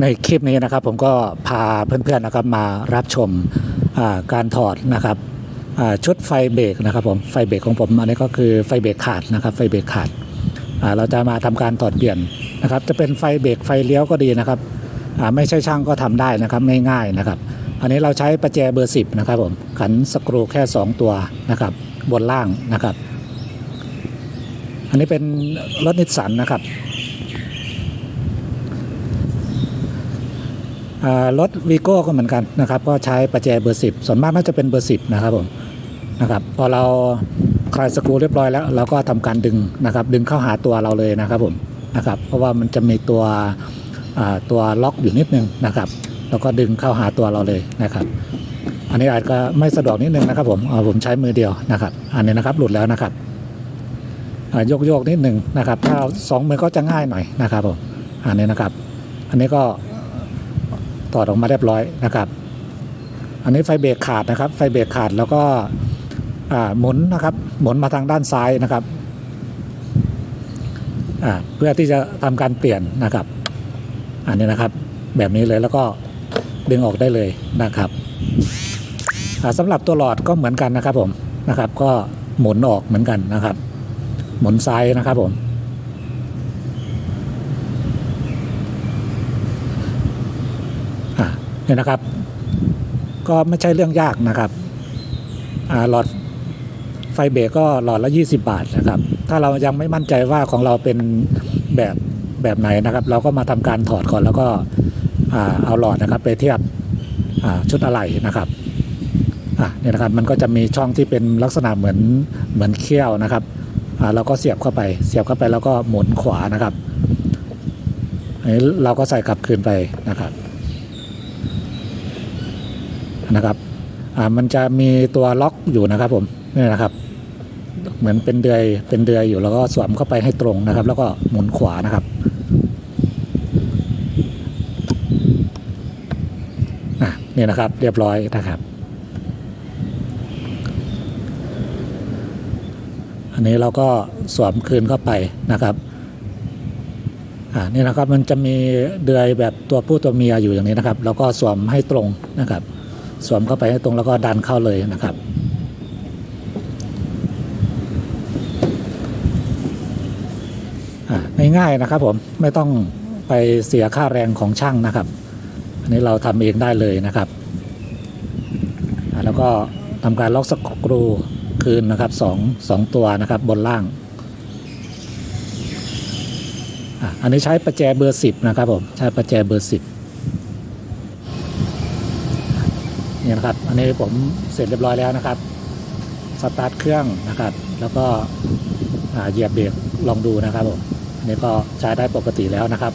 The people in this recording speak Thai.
ในคลิปนี้นะครับผมก็พาเพื่อนๆนะครับมารับชมการถอดนะครับชุดไฟเบรกนะครับผมไฟเบรกของผมอันนี้ก็คือไฟเบรกขาดนะครับไฟเบรกขาดเราจะมาทำการถอดเปลี่ยนนะครับ จะเป็นไฟเบรกไฟเลี้ยวก็ดีนะครับไม่ใช่ช่างก็ทำได้นะครับง่ายๆนะครับ อันนี้เราใช้ประแจเบอร์10นะครับผมขันสกรูแค่ 2 ตัวนะครับ บนล่างนะครับ อันนี้เป็นรถนิสสันนะครับ อ่า รถวีโก้ก็เหมือนกันนะครับก็ใช้ประแจเบอร์ 10 ส่วนมากน่าจะเป็นเบอร์ 10 นะครับผมนะครับพอเราคลายสกรูเรียบร้อยแล้ว เราก็ทำการดึงนะครับดึงเข้าหาตัวเราเลยนะครับผมนะครับเพราะว่ามันจะมีตัวอ่าตัวล็อกอยู่นิดนึงนะครับแล้วก็ดึงเข้าหาตัวเราเลยนะครับ อันนี้อาจจะไม่สะดวกนิดนึงนะครับผมเอาผมใช้มือเดียวนะครับ อันนี้นะครับหลุดแล้วนะครับอ่าโยกโยกนิดนึงนะครับ ถ้าสองมือก็จะง่ายหน่อยนะครับผมอันนี้นะครับ อันนี้ก็ ถอดออกมาเรียบร้อยนะครับ อันนี้ไฟเบรกขาดนะครับ ไฟเบรกขาดแล้วก็หมุนนะครับ หมุนมาทางด้านซ้ายนะครับเพื่อที่จะทำการเปลี่ยนนะครับ อันนี้นะครับแบบนี้เลยแล้วก็ดึงออกได้เลยนะครับอ่าสำหรับตัวหลอดก็เหมือนกันนะครับผมนะครับ ก็หมุนออกเหมือนกันนะครับ หมุนซ้ายนะครับผม อะ เนี่ยนะครับ ก็ไม่ใช่เรื่องยากนะครับหลอดไฟเบรกก็หลอดละ 20 บาทนะครับ ถ้าเรายังไม่มั่นใจว่าของเราเป็นแบบแบบไหนนะครับ เราก็มาทำการถอดก่อนแล้วก็เอาหลอดนะครับ ไปเทียบชุดอะไหล่นะครับเนี่ยนะครับมันก็จะมีช่องที่เป็นลักษณะเหมือนเหมือนเขี้ยวนะครับเราก็เสียบเข้าไป เสียบเข้าไปแล้วก็หมุนขวานะครับอันนี้เราก็ใส่กลับคืนไปนะครับ นะครับอ่ามันจะมีตัวล็อกอยู่นะครับผมนี่นะครับ เหมือนเป็นเดือยเป็นเดือยอยู่แล้วก็สวมเข้าไปให้ตรงนะครับ แล้วก็หมุนขวานะครับนี่นะครับเรียบร้อยนะครับ อันนี้เราก็สวมคืนเข้าไปนะครับอ่านี่นะครับมันจะมีเดือยแบบตัวผู้ตัวเมียอยู่อย่างนี้นะครับ แล้วก็สวมให้ตรงนะครับ สวมเข้าไปให้ตรงแล้วก็ดันเข้าเลยนะครับ ง่ายๆนะครับผมไม่ต้องไปเสียค่าแรงของช่างนะครับ อันนี้เราทำเองได้เลยนะครับแล้วก็ทำการล็อกสกรูคืนนะครับสองสองตัวนะครับบนล่าง อันนี้ใช้ประแจเบอร์ 10 นะครับผม ใช้ประแจเบอร์ 10 นี่นะครับ อันนี้ผมเสร็จเรียบร้อยแล้วนะครับ สตาร์ทเครื่องนะครับ แล้วก็เหยียบเบรกลองดูนะครับผมอันนี้ก็ใช้ได้ปกติแล้วนะครับ